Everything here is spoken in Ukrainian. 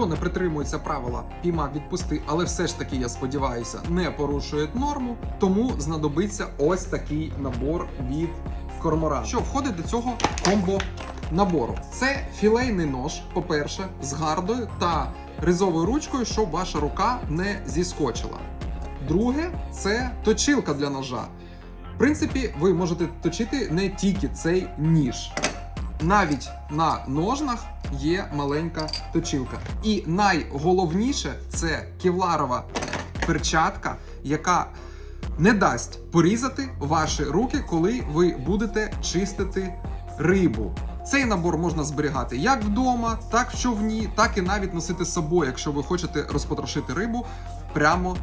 хто не притримується правила піймав відпусти, але все ж таки, я сподіваюся, не порушує норму, тому знадобиться ось такий набор від корморан. Що входить до цього комбо набору? Це філейний нож, по-перше, з гардою та ризовою ручкою, щоб ваша рука не зіскочила. Друге, це точилка для ножа. В принципі, ви можете точити не тільки цей ніж. Навіть на ножнах є маленька точилка. І найголовніше це кевларова перчатка, яка не дасть порізати ваші руки, коли ви будете чистити рибу. Цей набор можна зберігати як вдома, так в човні, так і навіть носити з собою, якщо ви хочете розпотрошити рибу прямо